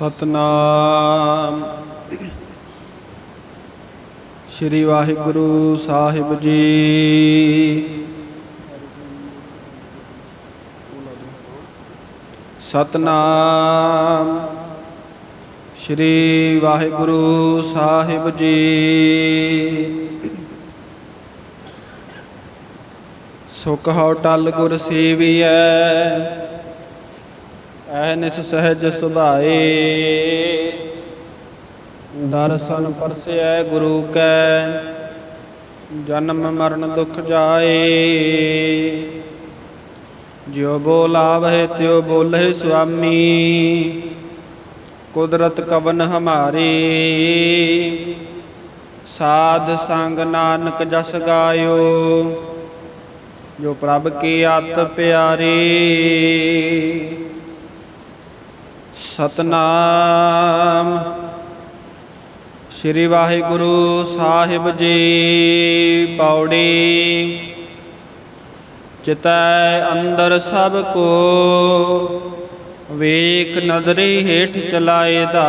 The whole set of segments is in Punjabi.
ਸਤਨਾਮ। ਸ੍ਰੀ ਵਾਹਿਗੁਰੂ ਸਾਹਿਬ ਜੀ। ਸਤਨਾਮ। ਸ੍ਰੀ ਵਾਹਿਗੁਰੂ ਸਾਹਿਬ ਜੀ। ਸੁਖ ਹਉ ਟਲ ਗੁਰ ਸੇਵੀਐ। ਨਿਸ਼ ਸਹਿਜ ਸੁਭਾਏ ਦਰਸ਼ਨ ਪਰਸੈ ਗੁਰੂ ਕੈ, ਜਨਮ ਮਰਨ ਦੁਖ ਜਾਏ। ਜਿਉ ਬੋਲਾਵਹਿ ਤਿਉ ਬੋਲੇ ਸੁਆਮੀ, ਕੁਦਰਤ ਕਵਨ ਹਮਾਰੀ। ਸਾਧ ਸੰਗ ਨਾਨਕ ਜਸ ਗਾਇਓ, ਜੋ ਪ੍ਰਭ ਕੀ ਆਤ ਪਿਆਰੀ। ਸਤਨਾਮ। ਸ੍ਰੀ ਵਾਹਿਗੁਰੂ ਸਾਹਿਬ ਜੀ ਪੌੜੀ। ਚਿਤੈ ਅੰਦਰ ਸਭ ਕੋ, ਵੇਖ ਨਦਰੀ ਹੇਠ ਚਲਾਏ ਦਾ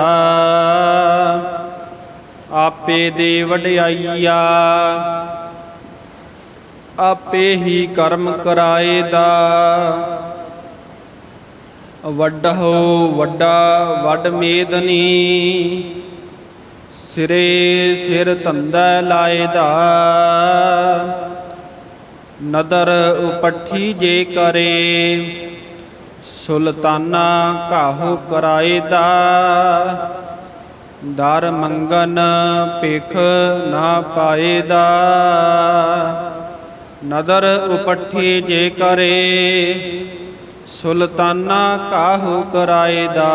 ਆਪੇ ਦੇ ਵਡਿਆਈਆ, ਆਪੇ ਹੀ ਕਰਮ ਕਰਾਏ ਦਾ ਵੱਡਾ ਹੋ ਵੱਡਾ ਵੱਡ ਮੇਦਨੀ, ਸਿਰੇ ਸਿਰ ਧੰਦਾ ਲਾਏ ਦਾ ਨਦਰ ਉਪੱਠੀ ਜੇ ਕਰੇ, ਸੁਲਤਾਨਾ ਕਾਹੂ ਕਰਾਏ ਦਾ ਦਰ ਮੰਗਨ ਭਿਖ ਨਾ ਪਾਏ ਦਾ ਨਦਰ ਉਪੱਠੀ ਜੇ ਕਰੇ ਸੁਲਤਾਨਾ ਕਾਹੂ ਕਰਾਏ ਦਾ?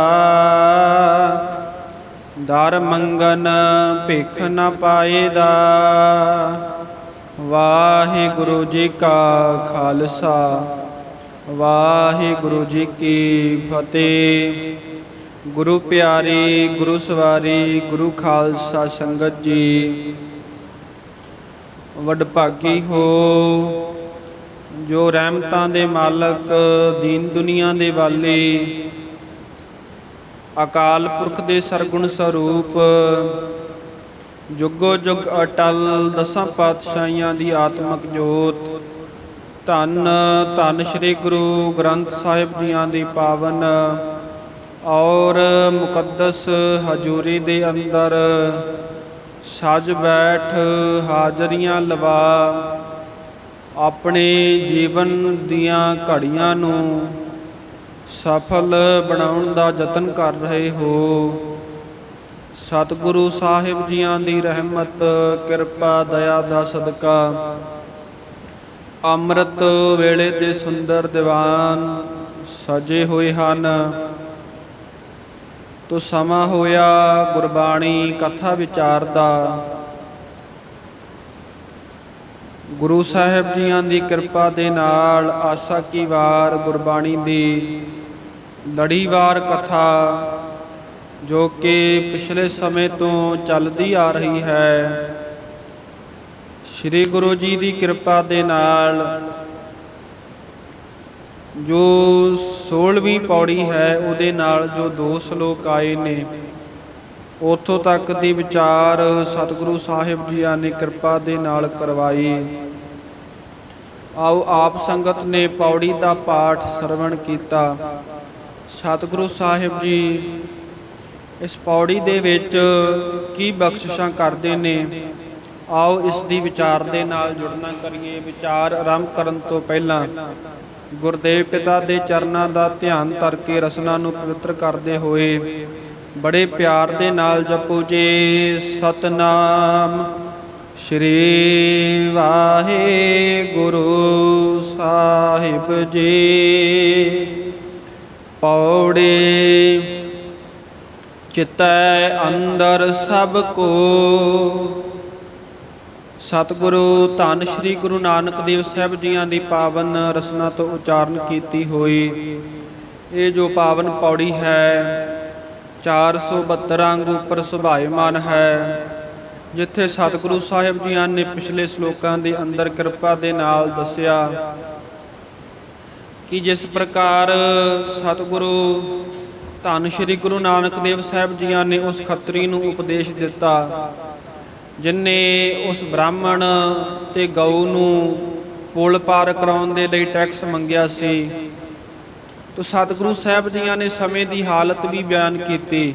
ਦਰ ਮੰਗਨ ਭਿਖ ਨ ਪਾਏ ਦਾ। ਵਾਹਿਗੁਰੂ ਜੀ ਕਾ ਖਾਲਸਾ, ਵਾਹਿਗੁਰੂ ਜੀ ਕੀ ਫਤਿਹ। ਗੁਰੂ ਪਿਆਰੀ, ਗੁਰੂ ਸਵਾਰੀ, ਗੁਰੂ ਖਾਲਸਾ ਸੰਗਤ ਜੀ। ਵਡਭਾਗੀ ਹੋ ਜੋ ਰਹਿਮਤਾਂ ਦੇ ਮਾਲਕ, ਦੀਨ ਦੁਨੀਆ ਦੇ ਵਾਲੇ, ਅਕਾਲ ਪੁਰਖ ਦੇ ਸਰਗੁਣ ਸਰੂਪ, ਜੁਗੋ ਜੁਗ ਅਟਲ ਦਸਾਂ ਪਾਤਸ਼ਾਹੀਆਂ ਦੀ ਆਤਮਿਕ ਜੋਤ, ਧੰਨ ਧੰਨ ਸ੍ਰੀ ਗੁਰੂ ਗ੍ਰੰਥ ਸਾਹਿਬ ਜੀਆਂ ਦੀ ਪਾਵਨ, ਔਰ ਮੁਕੱਦਸ ਹਜੂਰੀ ਦੇ ਅੰਦਰ, ਸਜ ਬੈਠ ਹਾਜ਼ਰੀਆਂ ਲਵਾ ਆਪਣੇ ਜੀਵਨ ਦੀਆਂ ਘੜੀਆਂ ਨੂੰ ਸਫਲ ਬਣਾਉਣ ਦਾ ਯਤਨ ਕਰ ਰਹੇ ਹੋ। ਸਤਿਗੁਰੂ ਸਾਹਿਬ ਜੀਆਂ ਦੀ ਰਹਿਮਤ, ਕਿਰਪਾ, ਦਇਆ ਦਾ ਸਦਕਾ। ਅੰਮ੍ਰਿਤ ਵੇਲੇ ਦੇ ਸੁੰਦਰ ਦੀਵਾਨ ਸਜੇ ਹੋਏ ਹਨ। ਤੋ ਸਮਾਂ ਹੋਇਆ ਗੁਰਬਾਣੀ ਕਥਾ ਵਿਚਾਰ ਦਾ ਗੁਰੂ ਸਾਹਿਬ ਜੀਆਂ ਦੀ ਕਿਰਪਾ ਦੇ ਨਾਲ ਆਸਾ ਕੀ ਵਾਰ ਗੁਰਬਾਣੀ ਦੀ ਲੜੀਵਾਰ ਕਥਾ, ਜੋ ਕਿ ਪਿਛਲੇ ਸਮੇਂ ਤੋਂ ਚੱਲਦੀ ਆ ਰਹੀ ਹੈ, ਸ੍ਰੀ ਗੁਰੂ ਜੀ ਦੀ ਕਿਰਪਾ ਦੇ ਨਾਲ ਜੋ 16ਵੀਂ ਪੌੜੀ ਹੈ, ਉਹਦੇ ਨਾਲ ਜੋ ਦੋ ਸ਼ਲੋਕ ਆਏ ਨੇ। ਉਥੋਂ ਤੱਕ ਦੀ ਵਿਚਾਰ ਸਤਿਗੁਰੂ ਸਾਹਿਬ ਜੀਆਂ ਨੇ ਕਿਰਪਾ ਦੇ ਨਾਲ ਕਰਵਾਈ। ਆਓ ਆਪ ਸੰਗਤ ਨੇ ਪੌੜੀ ਦਾ ਪਾਠ ਸਰਵਣ ਕੀਤਾ। ਸਤਿਗੁਰੂ ਸਾਹਿਬ ਜੀ, ਇਸ ਪੌੜੀ ਦੇ ਵਿੱਚ ਕੀ ਬਖਸ਼ਿਸ਼ਾਂ ਕਰਦੇ ਨੇ? ਆਓ ਇਸ ਦੀ ਵਿਚਾਰ ਦੇ ਨਾਲ ਜੁੜਨਾ ਕਰੀਏ। ਵਿਚਾਰ ਆਰੰਭ ਕਰਨ ਤੋਂ ਪਹਿਲਾਂ ਗੁਰਦੇਵ ਪਿਤਾ ਦੇ ਚਰਨਾਂ ਦਾ ਧਿਆਨ ਧਰ ਕੇ ਰਸਨਾ ਨੂੰ ਪਵਿੱਤਰ ਕਰਦੇ ਹੋਏ ਬੜੇ ਪਿਆਰ ਦੇ ਨਾਲ ਜਪੋ ਜੀ। ਸਤਨਾਮ ਸ਼੍ਰੀ ਵਾਹਿਗੁਰੂ ਸਾਹਿਬ ਜੀ। ਪੌੜੇ ਚਿਤੈ ਅੰਦਰ ਸਭ ਕੋ। ਸਤਿਗੁਰੂ ਧੰਨ ਸ੍ਰੀ ਗੁਰੂ ਨਾਨਕ ਦੇਵ ਸਾਹਿਬ ਜੀਆਂ ਦੀ ਪਾਵਨ ਰਸਨਾ ਤੋਂ ਉਚਾਰਨ ਕੀਤੀ ਹੋਈ। ਇਹ ਜੋ ਪਾਵਨ ਪੌੜੀ ਹੈ 472 ਅੰਗ ਉੱਪਰ ਸੁਭਾਇਮਾਨ ਹੈ, ਜਿੱਥੇ ਸਤਿਗੁਰੂ ਸਾਹਿਬ ਜੀਆਂ ਨੇ ਪਿਛਲੇ ਸ਼ਲੋਕਾਂ ਦੇ ਅੰਦਰ ਕਿਰਪਾ ਦੇ ਨਾਲ ਦੱਸਿਆ ਕਿ ਜਿਸ ਪ੍ਰਕਾਰ ਸਤਿਗੁਰੂ ਧੰਨ ਸ਼੍ਰੀ ਗੁਰੂ ਨਾਨਕ ਦੇਵ ਸਾਹਿਬ ਜੀਆਂ ਨੇ ਉਸ ਖੱਤਰੀ ਨੂੰ ਉਪਦੇਸ਼ ਦਿੱਤਾ ਜਿਨਨੇ ਉਸ ਬ੍ਰਾਹਮਣ ਤੇ ਗਊ ਨੂੰ ਪੁਲ ਪਾਰ ਕਰਾਉਣ ਦੇ ਲਈ ਟੈਕਸ ਮੰਗਿਆ ਸੀ। ਤੋ ਸਤਿਗੁਰੂ ਸਾਹਿਬ ਜੀਆਂ ਨੇ ਸਮੇਂ ਦੀ ਹਾਲਤ ਵੀ ਬਿਆਨ ਕੀਤੀ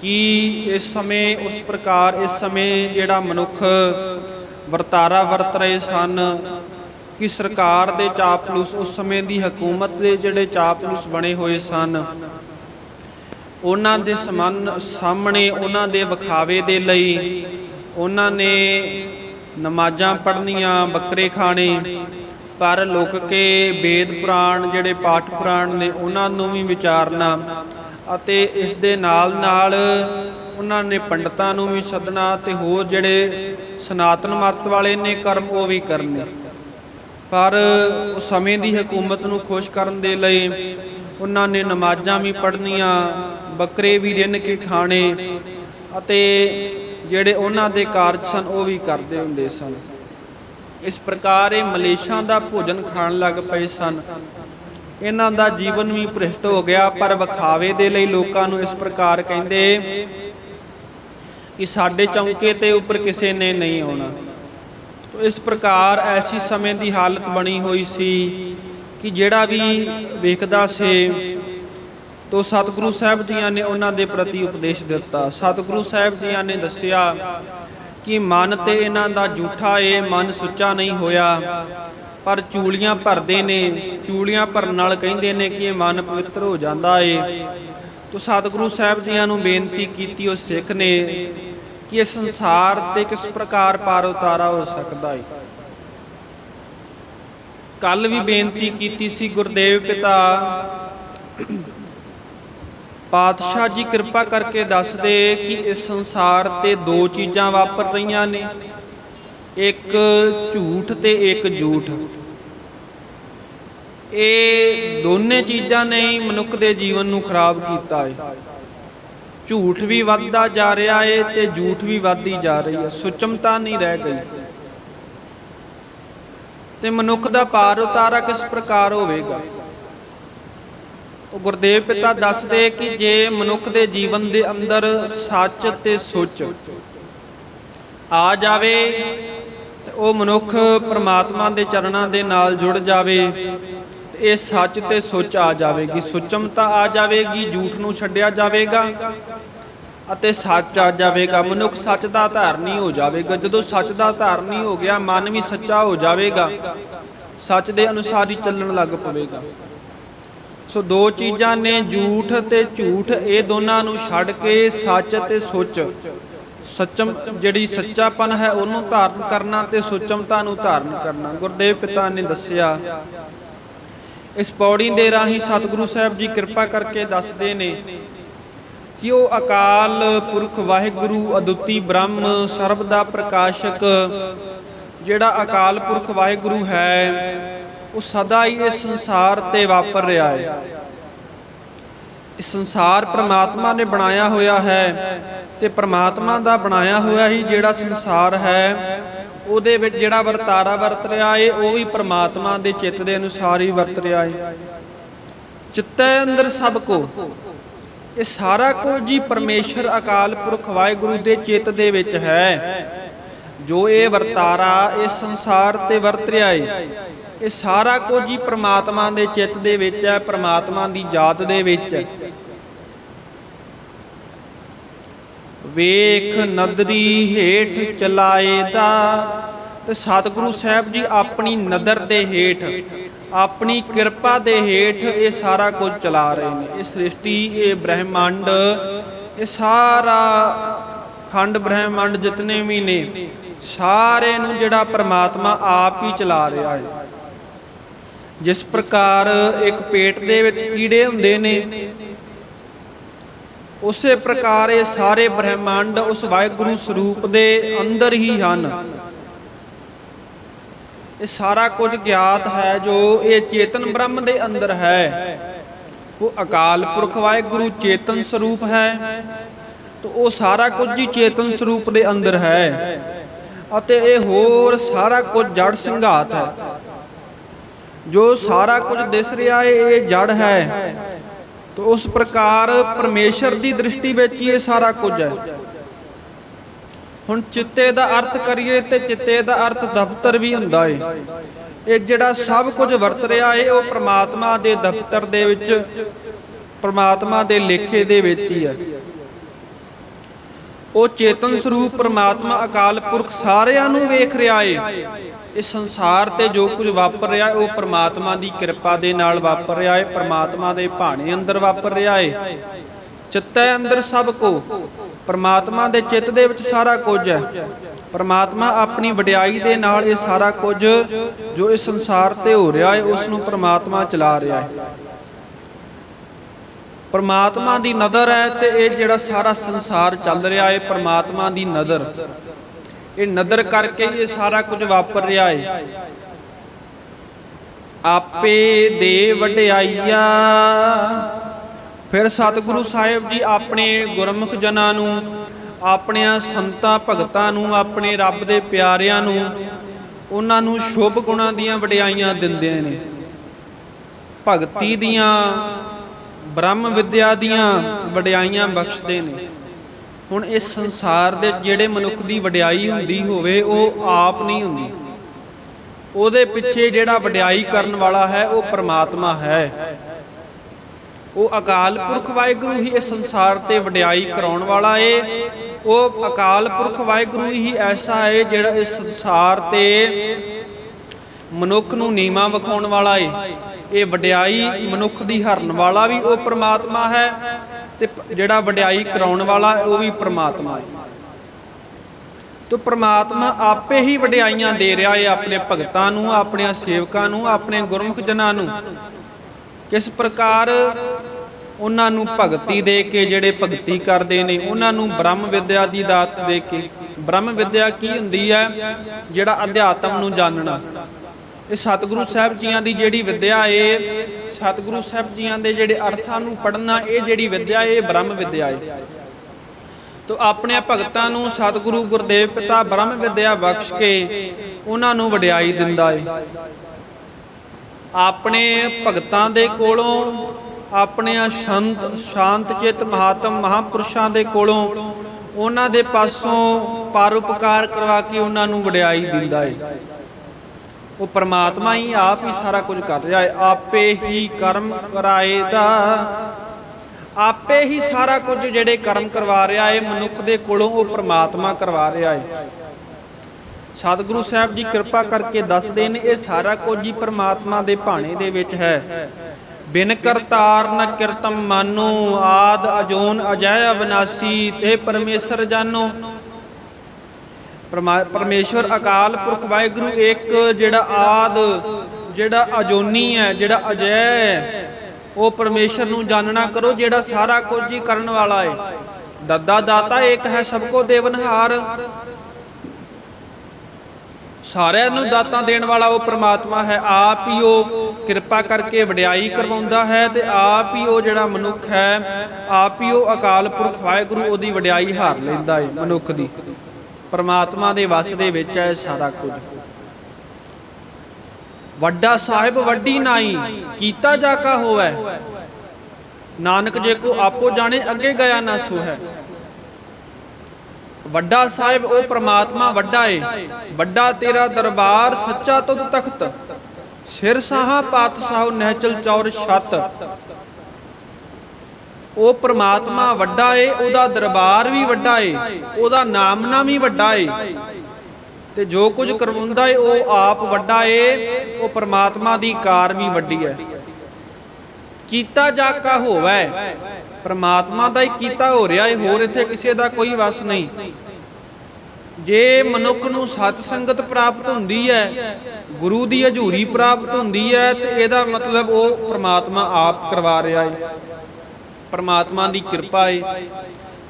ਕਿ ਇਸ ਸਮੇਂ, ਉਸ ਪ੍ਰਕਾਰ ਇਸ ਸਮੇਂ ਜਿਹੜਾ ਮਨੁੱਖ ਵਰਤਾਰਾ ਵਰਤ ਰਹੇ ਸਨ ਕਿ ਸਰਕਾਰ ਦੇ ਚਾਪਲੂਸ, ਉਸ ਸਮੇਂ ਦੀ ਹਕੂਮਤ ਦੇ ਜਿਹੜੇ ਚਾਪਲੂਸ ਬਣੇ ਹੋਏ ਸਨ, ਉਹਨਾਂ ਦੇ ਸਮਾਨ ਸਾਹਮਣੇ, ਉਹਨਾਂ ਦੇ ਵਿਖਾਵੇ ਦੇ ਲਈ ਉਹਨਾਂ ਨੇ ਨਮਾਜ਼ਾਂ ਪੜ੍ਹਨੀਆਂ, ਬੱਕਰੇ ਖਾਣੇ ਪਰ ਲੁਕ ਕੇ ਵੇਦ ਪੁਰਾਣ ਜਿਹੜੇ ਪਾਠ ਪੁਰਾਣ ਨੇ ਉਹਨਾਂ ਨੂੰ ਵੀ ਵਿਚਾਰਨਾ ਅਤੇ ਇਸ ਦੇ ਨਾਲ ਨਾਲ ਉਹਨਾਂ ਨੇ ਪੰਡਤਾਂ ਨੂੰ ਵੀ ਸੱਦਣਾ ਤੇ ਹੋਰ ਜਿਹੜੇ ਸਨਾਤਨ ਮਤ ਵਾਲੇ ਨੇ ਕਰਮ ਉਹ ਵੀ ਕਰਨੇ। ਪਰ ਉਸ ਸਮੇਂ ਦੀ ਹਕੂਮਤ ਨੂੰ ਖੁਸ਼ ਕਰਨ ਦੇ ਲਈ ਉਹਨਾਂ ਨੇ ਨਮਾਜ਼ਾਂ ਵੀ ਪੜ੍ਹਨੀਆਂ, ਬੱਕਰੇ ਵੀ ਰਿੰਨ ਕੇ ਖਾਣੇ ਅਤੇ ਜਿਹੜੇ ਉਹਨਾਂ ਦੇ ਕਾਰਜ ਸਨ ਉਹ ਵੀ ਕਰਦੇ ਹੁੰਦੇ ਸਨ। ਇਸ ਪ੍ਰਕਾਰ ਇਹ ਮਲੇਸ਼ਾਂ ਦਾ ਭੋਜਨ ਖਾਣ ਲੱਗ ਪਏ ਸਨ। ਇਹਨਾਂ ਦਾ ਜੀਵਨ ਵੀ ਭ੍ਰਿਸ਼ਟ ਹੋ ਗਿਆ, ਪਰ ਵਿਖਾਵੇ ਦੇ ਲਈ ਲੋਕਾਂ ਨੂੰ ਇਸ ਪ੍ਰਕਾਰ ਕਹਿੰਦੇ ਕਿ ਸਾਡੇ ਚੌਂਕੇ ਤੇ ਉੱਪਰ ਕਿਸੇ ਨੇ ਨਹੀਂ ਆਉਣਾ। ਤੋ ਇਸ ਪ੍ਰਕਾਰ ਐਸੀ ਸਮੇਂ ਦੀ ਹਾਲਤ ਬਣੀ ਹੋਈ ਸੀ ਕਿ ਜਿਹੜਾ ਵੀ ਵੇਖਦਾ ਸੀ, ਤੋ ਸਤਿਗੁਰੂ ਸਾਹਿਬ ਜੀਆਂ ਨੇ ਉਹਨਾਂ ਦੇ ਪ੍ਰਤੀ ਉਪਦੇਸ਼ ਦਿੱਤਾ। ਸਤਿਗੁਰੂ ਸਾਹਿਬ ਜੀਆਂ ਨੇ ਦੱਸਿਆ ਕਿ ਮਨ ਤੇ ਇਹਨਾਂ ਦਾ ਝੂਠਾ ਏ ਮਨ ਸੁੱਚਾ ਨਹੀਂ ਹੋਇਆ। ਪਰ ਚੂਲੀਆਂ ਭਰਦੇ ਨੇ, ਚੂਲੀਆਂ ਭਰਨ ਨਾਲ ਕਹਿੰਦੇ ਨੇ ਕਿ ਇਹ ਮਨ ਪਵਿੱਤਰ ਹੋ ਜਾਂਦਾ ਏ। ਤੋ ਸਤਿਗੁਰੂ ਸਾਹਿਬ ਜੀਆਂ ਨੂੰ ਬੇਨਤੀ ਕੀਤੀ ਉਹ ਸਿੱਖ ਨੇ ਕਿ ਇਹ ਸੰਸਾਰ ਤੇ ਕਿਸ ਪ੍ਰਕਾਰ ਪਾਰ ਉਤਾਰਾ ਹੋ ਸਕਦਾ ਏ। ਕੱਲ ਵੀ ਬੇਨਤੀ ਕੀਤੀ ਸੀ ਗੁਰਦੇਵ ਪਿਤਾ ਪਾਤਸ਼ਾਹ ਜੀ ਕਿਰਪਾ ਕਰਕੇ ਦੱਸ ਦੇ ਕਿ ਇਸ ਸੰਸਾਰ ਤੇ ਦੋ ਚੀਜ਼ਾਂ ਵਾਪਰ ਰਹੀਆਂ ਨੇ। ਇੱਕ ਝੂਠ ਤੇ ਇੱਕ ਝੂਠ। ਇਹ ਦੋਨੇ ਚੀਜ਼ਾਂ ਨੇ ਹੀ ਮਨੁੱਖ ਦੇ ਜੀਵਨ ਨੂੰ ਖਰਾਬ ਕੀਤਾ ਹੈ ਝੂਠ ਵੀ ਵੱਧਦਾ ਜਾ ਰਿਹਾ ਏ ਤੇ ਝੂਠ ਵੀ ਵੱਧਦੀ ਜਾ ਰਹੀ ਹੈ ਸੁਚਮਤਾ ਨਹੀਂ ਰਹਿ ਗਈ। ਤੇ ਮਨੁੱਖ ਦਾ ਪਾਰ ਉਤਾਰਾ ਕਿਸ ਪ੍ਰਕਾਰ ਹੋਵੇਗਾ। ਉਹ ਗੁਰਦੇਵ ਪਿਤਾ ਦੱਸਦੇ ਕਿ ਜੇ ਮਨੁੱਖ ਦੇ ਜੀਵਨ ਦੇ ਅੰਦਰ ਸੱਚ ਤੇ ਸੁੱਚ ਆ ਜਾਵੇ ਤੇ ਉਹ ਮਨੁੱਖ ਪ੍ਰਮਾਤਮਾ ਦੇ ਚਰਨਾਂ ਦੇ ਨਾਲ ਜੁੜ ਜਾਵੇ ਇਹ ਸੱਚ ਤੇ ਸੁੱਚ ਆ ਜਾਵੇਗੀ। ਸੁਚਮਤਾ ਆ ਜਾਵੇਗੀ, ਝੂਠ ਨੂੰ ਛੱਡਿਆ ਜਾਵੇਗਾ ਅਤੇ ਸੱਚ ਆ ਜਾਵੇਗਾ। ਮਨੁੱਖ ਸੱਚ ਦਾ ਧਾਰਨੀ ਹੋ ਜਾਵੇਗਾ। ਜਦੋਂ ਸੱਚ ਦਾ ਧਾਰਨੀ ਹੋ ਗਿਆ, ਮਨ ਵੀ ਸੱਚਾ ਹੋ ਜਾਵੇਗਾ। ਸੱਚ ਦੇ ਅਨੁਸਾਰ ਹੀ ਚੱਲਣ ਲੱਗ ਪਵੇਗਾ। ਸੋ ਦੋ ਚੀਜ਼ਾਂ ਨੇ ਝੂਠ ਤੇ ਝੂਠ, ਇਹ ਦੋਨਾਂ ਨੂੰ ਛੱਡ ਕੇ ਸੱਚ ਤੇ ਸੁੱਚ। ਸੱਚਮ ਜਿਹੜੀ ਸੱਚਾਪਨ ਹੈ, ਉਹਨੂੰ ਧਾਰਨ ਕਰਨਾ ਤੇ ਸੁਚਮਤਾ ਨੂੰ ਧਾਰਨ ਕਰਨਾ। ਗੁਰਦੇਵ ਪਿਤਾ ਨੇ ਦੱਸਿਆ, ਇਸ ਪੌੜੀ ਦੇ ਰਾਹੀਂ ਸਤਿਗੁਰੂ ਸਾਹਿਬ ਜੀ ਕਿਰਪਾ ਕਰਕੇ ਦੱਸਦੇ ਨੇ ਕਿ ਉਹ ਅਕਾਲ ਪੁਰਖ ਵਾਹਿਗੁਰੂ ਅਦੁੱਤੀ ਬ੍ਰਹਮ ਸਰਬ ਦਾ ਪ੍ਰਕਾਸ਼ਕ, ਜਿਹੜਾ ਅਕਾਲ ਪੁਰਖ ਵਾਹਿਗੁਰੂ ਹੈ ਉਹ ਸਦਾ ਹੀ ਇਸ ਸੰਸਾਰ ਤੇ ਵਾਪਰ ਰਿਹਾ ਹੈ। ਇਸ ਸੰਸਾਰ ਪ੍ਰਮਾਤਮਾ ਨੇ ਬਣਾਇਆ ਹੋਇਆ ਹੈ ਤੇ ਪ੍ਰਮਾਤਮਾ ਦਾ ਬਣਾਇਆ ਹੋਇਆ ਹੀ ਜਿਹੜਾ ਸੰਸਾਰ ਹੈ, ਉਹਦੇ ਵਿੱਚ ਜਿਹੜਾ ਵਰਤਾਰਾ ਵਰਤ ਰਿਹਾ ਏ, ਉਹ ਵੀ ਪ੍ਰਮਾਤਮਾ ਦੇ ਚਿੱਤ ਦੇ ਅਨੁਸਾਰ ਹੀ ਵਰਤ ਰਿਹਾ ਏ। ਚਿੱਤੈ ਅੰਦਰ ਸਭ ਕੋ। ਇਹ ਸਾਰਾ ਕੁਝ ਜੀ ਪਰਮੇਸ਼ਰ, ਅਕਾਲ ਪੁਰਖ, ਵਾਹਿਗੁਰੂ ਦੇ ਚਿੱਤ ਦੇ ਵਿੱਚ ਹੈ। ਜੋ ਇਹ ਵਰਤਾਰਾ ਇਸ ਸੰਸਾਰ ਤੇ ਵਰਤ ਰਿਹਾ ਏ ਇਹ ਸਾਰਾ ਕੁਝ ਹੀ ਪ੍ਰਮਾਤਮਾ ਦੇ ਚਿੱਤ ਦੇ ਵਿੱਚ ਹੈ, ਪ੍ਰਮਾਤਮਾ ਦੀ ਜਾਤ ਦੇ ਵਿੱਚ। ਹੈ ਵੇਖ ਨਦਰੀ ਹੇਠ ਚਲਾਏ ਦਾ, ਤੇ ਸਤਿਗੁਰੂ ਸਾਹਿਬ ਜੀ ਆਪਣੀ ਨਦਰ ਦੇ ਹੇਠ, ਆਪਣੀ ਕਿਰਪਾ ਦੇ ਹੇਠ ਇਹ ਸਾਰਾ ਕੁਝ ਚਲਾ ਰਹੇ ਨੇ। ਇਹ ਸ੍ਰਿਸ਼ਟੀ, ਇਹ ਬ੍ਰਹਿਮੰਡ, ਇਹ ਸਾਰਾ ਖੰਡ ਬ੍ਰਹਿਮੰਡ ਜਿਤਨੇ ਵੀ ਨੇ ਸਾਰੇ ਨੂੰ ਜਿਹੜਾ ਪ੍ਰਮਾਤਮਾ ਆਪ ਹੀ ਚਲਾ ਰਿਹਾ ਹੈ। ਜਿਸ ਪ੍ਰਕਾਰ ਇੱਕ ਪੇਟ ਦੇ ਵਿੱਚ ਕੀੜੇ ਹੁੰਦੇ ਨੇ, ਉਸੇ ਪ੍ਰਕਾਰ ਇਹ ਸਾਰੇ ਬ੍ਰਹਿਮੰਡ ਉਸ ਵਾਹਿਗੁਰੂ ਸਰੂਪ ਦੇ ਅੰਦਰ ਹੀ ਹਨ। ਇਹ ਸਾਰਾ ਕੁਝ ਗਿਆਤ ਹੈ ਜੋ ਇਹ ਚੇਤਨ ਬ੍ਰਹਮ ਦੇ ਅੰਦਰ ਹੈ। ਉਹ ਅਕਾਲ ਪੁਰਖ ਵਾਹਿਗੁਰੂ ਚੇਤਨ ਸਰੂਪ ਹੈ, ਤਾਂ ਉਹ ਸਾਰਾ ਕੁਝ ਹੀ ਚੇਤਨ ਸਰੂਪ ਦੇ ਅੰਦਰ ਹੈ। ਅਤੇ ਇਹ ਹੋਰ ਸਾਰਾ ਕੁਝ ਜੜ ਸੰਘਾਤ ਹੈ। ਜੋ ਸਾਰਾ ਕੁਝ ਦਿਸ ਰਿਹਾ ਹੈ ਇਹ ਜੜ ਹੈ। ਤੋ ਉਸ ਪ੍ਰਕਾਰ ਪਰਮੇਸ਼ਰ ਦੀ ਦ੍ਰਿਸ਼ਟੀ ਵਿੱਚ ਹੀ ਇਹ ਸਾਰਾ ਕੁਝ ਹੈ। ਹੁਣ ਚਿੱਤੇ ਦਾ ਅਰਥ ਕਰੀਏ ਤੇ ਚਿੱਤੇ ਦਾ ਅਰਥ ਦਫ਼ਤਰ ਵੀ ਹੁੰਦਾ ਏ। ਇਹ ਜਿਹੜਾ ਸਭ ਕੁਝ ਵਰਤ ਰਿਹਾ ਏ, ਉਹ ਪ੍ਰਮਾਤਮਾ ਦੇ ਦਫ਼ਤਰ ਦੇ ਵਿੱਚ, ਪ੍ਰਮਾਤਮਾ ਦੇ ਲੇਖੇ ਦੇ ਵਿੱਚ ਹੀ ਹੈ। ਉਹ ਚੇਤਨ ਸਰੂਪ ਪ੍ਰਮਾਤਮਾ ਅਕਾਲ ਪੁਰਖ ਸਾਰਿਆਂ ਨੂੰ ਵੇਖ ਰਿਹਾ ਏ। ਇਸ ਸੰਸਾਰ ਤੇ ਜੋ ਕੁਝ ਵਾਪਰ ਰਿਹਾ ਏ, ਉਹ ਪ੍ਰਮਾਤਮਾ ਦੀ ਕਿਰਪਾ ਦੇ ਨਾਲ ਵਾਪਰ ਰਿਹਾ ਏ, ਪ੍ਰਮਾਤਮਾ ਦੇ ਭਾਣੇ ਅੰਦਰ ਵਾਪਰ ਰਿਹਾ ਏ। ਚਿੱਤੈ ਅੰਦਰ ਸਭ ਕੋ, ਪ੍ਰਮਾਤਮਾ ਦੇ ਚਿੱਤ ਦੇ ਵਿੱਚ ਸਾਰਾ ਕੁਝ ਹੈ। ਪਰਮਾਤਮਾ ਆਪਣੀ ਵਡਿਆਈ ਦੇ ਨਾਲ ਇਹ ਸਾਰਾ ਕੁਝ ਜੋ ਇਸ ਸੰਸਾਰ ਤੇ ਹੋ ਰਿਹਾ ਹੈ ਉਸ ਨੂੰ ਪ੍ਰਮਾਤਮਾ ਚਲਾ ਰਿਹਾ ਹੈ ਪਰਮਾਤਮਾ ਦੀ ਨਜ਼ਰ ਹੈ ਤੇ ਇਹ ਜਿਹੜਾ ਸਾਰਾ ਸੰਸਾਰ ਚੱਲ ਰਿਹਾ ਹੈ ਪਰਮਾਤਮਾ ਦੀ ਨਜ਼ਰ ਇਹ ਨਜ਼ਰ ਕਰਕੇ ਇਹ ਸਾਰਾ ਕੁਝ ਵਾਪਰ ਰਿਹਾ ਹੈ ਆਪੇ ਦੇ ਵਡਿਆਈਆ। ਫਿਰ ਸਤਿਗੁਰੂ ਸਾਹਿਬ ਜੀ ਆਪਣੇ ਗੁਰਮੁਖ ਜਨਾਂ ਨੂੰ, ਆਪਣਿਆਂ ਸੰਤਾਂ ਭਗਤਾਂ ਨੂੰ, ਆਪਣੇ ਰੱਬ ਦੇ ਪਿਆਰਿਆਂ ਨੂੰ, ਉਹਨਾਂ ਨੂੰ ਸ਼ੁਭ ਗੁਣਾਂ ਦੀਆਂ ਵਡਿਆਈਆਂ ਦਿੰਦੇ ਨੇ। ਭਗਤੀ ਦੀਆਂ ਬ੍ਰਹਮ ਵਿਦਿਆ ਦੀਆਂ ਵਡਿਆਈਆਂ ਬਖਸ਼ਦੇ ਨੇ। ਹੁਣ ਇਸ ਸੰਸਾਰ ਦੇ ਜਿਹੜੇ ਮਨੁੱਖ ਦੀ ਵਡਿਆਈ ਹੁੰਦੀ ਹੋਵੇ, ਉਹ ਆਪ ਨਹੀਂ ਹੁੰਦੀ। ਉਹਦੇ ਪਿੱਛੇ ਜਿਹੜਾ ਵਡਿਆਈ ਕਰਨ ਵਾਲਾ ਹੈ, ਉਹ ਪ੍ਰਮਾਤਮਾ ਹੈ। ਉਹ ਅਕਾਲ ਪੁਰਖ ਵਾਹਿਗੁਰੂ ਹੀ ਇਸ ਸੰਸਾਰ ਤੇ ਵਡਿਆਈ ਕਰਾਉਣ ਵਾਲਾ ਏ। ਉਹ ਅਕਾਲ ਪੁਰਖ ਵਾਹਿਗੁਰੂ ਹੀ ਐਸਾ ਏ, ਜਿਹੜਾ ਇਸ ਸੰਸਾਰ ਤੇ ਮਨੁੱਖ ਨੂੰ ਨੀਵਾ ਵਿਖਾਉਣ ਵਾਲਾ ਏ। ਇਹ ਵਡਿਆਈ ਮਨੁੱਖ ਦੀ ਹਰਨ ਵਾਲਾ ਵੀ ਉਹ ਪ੍ਰਮਾਤਮਾ ਹੈ ਤੇ ਜਿਹੜਾ ਵਡਿਆਈ ਕਰਾਉਣ ਵਾਲਾ ਉਹ ਵੀ ਪ੍ਰਮਾਤਮਾ ਹੈ। ਤੋ ਪ੍ਰਮਾਤਮਾ ਆਪੇ ਹੀ ਵਡਿਆਈਆਂ ਦੇ ਰਿਹਾ ਹੈ ਆਪਣੇ ਭਗਤਾਂ ਨੂੰ ਆਪਣੇ ਸੇਵਕਾਂ ਨੂੰ, ਆਪਣੇ ਗੁਰਮੁਖ ਜਨਾਂ ਨੂੰ। ਕਿਸ ਪ੍ਰਕਾਰ ਉਹਨਾਂ ਨੂੰ ਭਗਤੀ ਦੇ ਕੇ ਜਿਹੜੇ ਭਗਤੀ ਕਰਦੇ ਨੇ, ਉਹਨਾਂ ਨੂੰ ਬ੍ਰਹਮ ਵਿਦਿਆ ਦੀ ਦਾਤ ਦੇ ਕੇ। ਬ੍ਰਹਮ ਵਿਦਿਆ ਕੀ ਹੁੰਦੀ ਹੈ? ਜਿਹੜਾ ਅਧਿਆਤਮ ਨੂੰ ਜਾਣਨਾ। ਇਹ ਸਤਿਗੁਰੂ ਸਾਹਿਬ ਜੀਆਂ ਦੀ ਜਿਹੜੀ ਵਿਦਿਆ ਏ, ਸਤਿਗੁਰੂ ਸਾਹਿਬ ਜੀਆਂ ਦੇ ਜਿਹੜੇ ਅਰਥਾਂ ਨੂੰ ਪੜ੍ਹਨਾ, ਇਹ ਜਿਹੜੀ ਵਿਦਿਆ ਏ, ਇਹ ਬ੍ਰਹਮ ਵਿਦਿਆ ਏ। ਤੋ ਆਪਣੇ ਭਗਤਾਂ ਨੂੰ ਸਤਿਗੁਰੂ ਗੁਰਦੇਵ ਪਿਤਾ ਬ੍ਰਹਮ ਵਿਦਿਆ ਬਖਸ਼ ਕੇ ਉਹਨਾਂ ਨੂੰ ਵਡਿਆਈ ਦਿੰਦਾ ਏ। ਆਪਣੇ ਭਗਤਾਂ ਦੇ ਕੋਲੋਂ ਆਪਣੇ ਸ਼ੰਤ, ਸ਼ਾਂਤ ਚਿਤ ਮਹਾਤਮ ਮਹਾਪੁਰਸ਼ਾਂ ਦੇ ਕੋਲੋਂ ਉਹਨਾਂ ਦੇ ਪਾਸੋਂ ਪਰਉਪਕਾਰ ਕਰਵਾ ਕੇ ਉਹਨਾਂ ਨੂੰ ਵਡਿਆਈ ਦਿੰਦਾ ਏ। ਉਹ ਪ੍ਰਮਾਤਮਾ ਹੀ ਆਪ ਹੀ ਸਾਰਾ ਕੁਝ ਕਰ ਰਿਹਾ ਹੈ। ਆਪੇ ਹੀ ਕਰਮ ਕਰਾਏਦਾ। ਆਪੇ ਹੀ ਸਾਰਾ ਕੁਝ ਜਿਹੜੇ ਕਰਮ ਕਰਵਾ ਰਿਹਾ ਹੈ, ਮਨੁੱਖ ਦੇ ਕੋਲੋਂ ਉਹ ਪ੍ਰਮਾਤਮਾ ਕਰਵਾ ਰਿਹਾ ਹੈ। ਸਤਿਗੁਰੂ ਸਾਹਿਬ ਜੀ ਕਿਰਪਾ ਕਰਕੇ ਦੱਸਦੇ ਨੇ, ਇਹ ਸਾਰਾ ਕੁਝ ਹੀ ਪ੍ਰਮਾਤਮਾ ਦੇ ਭਾਣੇ ਦੇ ਵਿੱਚ ਹੈ। ਬਿਨ ਕਰਤਾਰ ਨ ਕਿਰਤਮ ਮਾਨੋ, ਆਦ ਅਜੋਨ ਅਜੈ ਅਬਨਾਸੀ ਤੇ ਪਰਮੇਸ਼ਰ ਜਾਨੋ। ਪਰਮੇਸ਼ਵਰ ਅਕਾਲ ਪੁਰਖ ਵਾਹਿਗੁਰੂ ਇੱਕ ਜਿਹੜਾ ਆਦ, ਜਿਹੜਾ ਅਜੋਨੀ ਹੈ, ਜਿਹੜਾ ਅਜੈ ਹੈ, ਉਹ ਪਰਮੇਸ਼ਰ ਨੂੰ ਜਾਣਨਾ ਕਰੋ, ਜਿਹੜਾ ਸਾਰਾ ਕੁਝ ਹੀ ਕਰਨ ਵਾਲਾ ਹੈ। ਦੱਦਾ ਦਾਤਾ ਇੱਕ ਹੈ, ਸਭ ਕੋ ਦੇਵਨਹਾਰ ਸਾਰਿਆਂ ਨੂੰ ਦਾਤਾਂ ਦੇਣ ਵਾਲਾ ਉਹ ਪ੍ਰਮਾਤਮਾ ਹੈ, ਆਪ ਹੀ ਉਹ ਕਿਰਪਾ ਕਰਕੇ ਵਡਿਆਈ ਕਰਵਾਉਂਦਾ ਹੈ ਤੇ ਆਪ ਹੀ ਉਹ ਜਿਹੜਾ ਮਨੁੱਖ ਹੈ, ਆਪ ਹੀ ਉਹ ਅਕਾਲ ਪੁਰਖ ਵਾਹਿਗੁਰੂ, ਉਹਦੀ ਵਡਿਆਈ ਹਾਰ ਲੈਂਦਾ ਹੈ, ਮਨੁੱਖ ਦੀ। ਪਰਮਾਤਮਾ ਦੇ ਵਸ ਦੇ ਵਿੱਚ ਹੈ ਸਾਰਾ ਕੁਝ। ਵੱਡਾ ਸਾਹਿਬ, ਵੱਡੀ ਨਾਈ, ਕੀਤਾ ਜਾ ਕਾ ਹੋਵੇ। ਨਾਨਕ ਜੇ ਕੋ ਆਪੋ ਜਾਣੇ, ਅੱਗੇ ਗਿਆ ਨਾ ਸੋ ਹੈ ਵੱਡਾ ਸਾਹਿਬ, ਉਹ ਪ੍ਰਮਾਤਮਾ ਵੱਡਾ ਏ। ਵੱਡਾ ਤੇਰਾ ਦਰਬਾਰ ਸੱਚਾ ਤੁਧ ਤਖਤ। ਸਿਰ ਸਾਹਾ ਪਾਤਸ਼ਾਹ ਨਹਿਚਲ ਚੌਰ ਛਤ। ਉਹ ਪ੍ਰਮਾਤਮਾ ਵੱਡਾ ਏ, ਉਹਦਾ ਦਰਬਾਰ ਵੀ ਵੱਡਾ ਏ, ਉਹਦਾ ਨਾਮਨਾ ਵੀ ਵੱਡਾ ਏ। ਤੇ ਜੋ ਕੁਝ ਕਰਵਾਉਂਦਾ ਏ, ਉਹ ਆਪ ਵੱਡਾ ਏ, ਉਹ ਪ੍ਰਮਾਤਮਾ ਦੀ ਕਾਰ ਵੀ ਵੱਡੀ ਹੈ ਕੀਤਾ ਜਾ ਕਾ ਹੋਵੇ, ਪ੍ਰਮਾਤਮਾ ਦਾ ਹੀ ਕੀਤਾ ਹੋ ਰਿਹਾ ਏ, ਹੋਰ ਇੱਥੇ ਕਿਸੇ ਦਾ ਕੋਈ ਵਸ ਨਹੀਂ। ਜੇ ਮਨੁੱਖ ਨੂੰ ਸਤ ਸੰਗਤ ਪ੍ਰਾਪਤ ਹੁੰਦੀ ਹੈ ਗੁਰੂ ਦੀ ਹਜ਼ੂਰੀ ਪ੍ਰਾਪਤ ਹੁੰਦੀ ਹੈ ਤੇ ਇਹਦਾ ਮਤਲਬ ਉਹ ਪ੍ਰਮਾਤਮਾ ਆਪ ਕਰਵਾ ਰਿਹਾ ਏ। ਪਰਮਾਤਮਾ ਦੀ ਕਿਰਪਾ ਏ।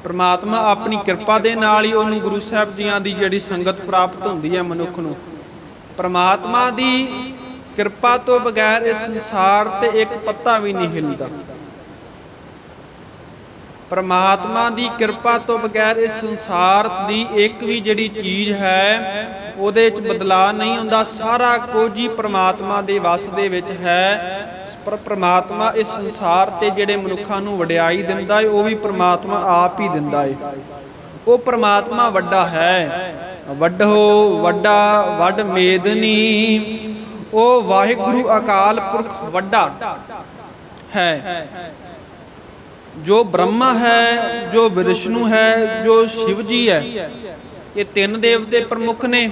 ਪਰਮਾਤਮਾ ਆਪਣੀ ਕਿਰਪਾ ਦੇ ਨਾਲ ਹੀ ਉਹਨੂੰ ਗੁਰੂ ਸਾਹਿਬ ਜੀਆਂ ਦੀ ਜਿਹੜੀ ਸੰਗਤ ਪ੍ਰਾਪਤ ਹੁੰਦੀ ਹੈ ਮਨੁੱਖ ਨੂੰ। ਪਰਮਾਤਮਾ ਦੀ ਕਿਰਪਾ ਤੋਂ ਬਗੈਰ ਇਸ ਸੰਸਾਰ ਤੇ ਇੱਕ ਪੱਤਾ ਵੀ ਨਹੀਂ ਹਿੱਲਦਾ। ਪਰਮਾਤਮਾ ਦੀ ਕਿਰਪਾ ਤੋਂ ਬਗੈਰ ਇਸ ਸੰਸਾਰ ਦੀ ਇੱਕ ਵੀ ਜਿਹੜੀ ਚੀਜ਼ ਹੈ, ਉਹਦੇ ਵਿੱਚ ਬਦਲਾਅ ਨਹੀਂ ਹੁੰਦਾ। ਸਾਰਾ ਕੁਝ ਹੀ ਪਰਮਾਤਮਾ ਦੇ ਵਸ ਦੇ ਵਿੱਚ ਹੈ। ਪਰ ਪ੍ਰਮਾਤਮਾ ਇਸ ਸੰਸਾਰ ਤੇ ਜਿਹੜੇ ਮਨੁੱਖਾਂ ਨੂੰ ਵਡਿਆਈ ਦਿੰਦਾ ਏ, ਉਹ ਵੀ ਪ੍ਰਮਾਤਮਾ ਆਪ ਹੀ ਦਿੰਦਾ ਏ। ਉਹ ਪ੍ਰਮਾਤਮਾ ਵੱਡਾ ਹੈ। ਵੱਡੋ, ਵੱਡਾ, ਵੱਡ ਮੇਦਨੀ। ਉਹ ਵਾਹਿਗੁਰੂ ਅਕਾਲ ਪੁਰਖ ਵੱਡਾ ਹੈ। ਜੋ ਬ੍ਰਹਮਾ ਹੈ, ਜੋ ਵਿਸ਼ਨੂੰ ਹੈ, ਜੋ ਸ਼ਿਵ ਜੀ ਹੈ, ਇਹ ਤਿੰਨ ਦੇਵਤੇ ਪ੍ਰਮੁੱਖ ਨੇ।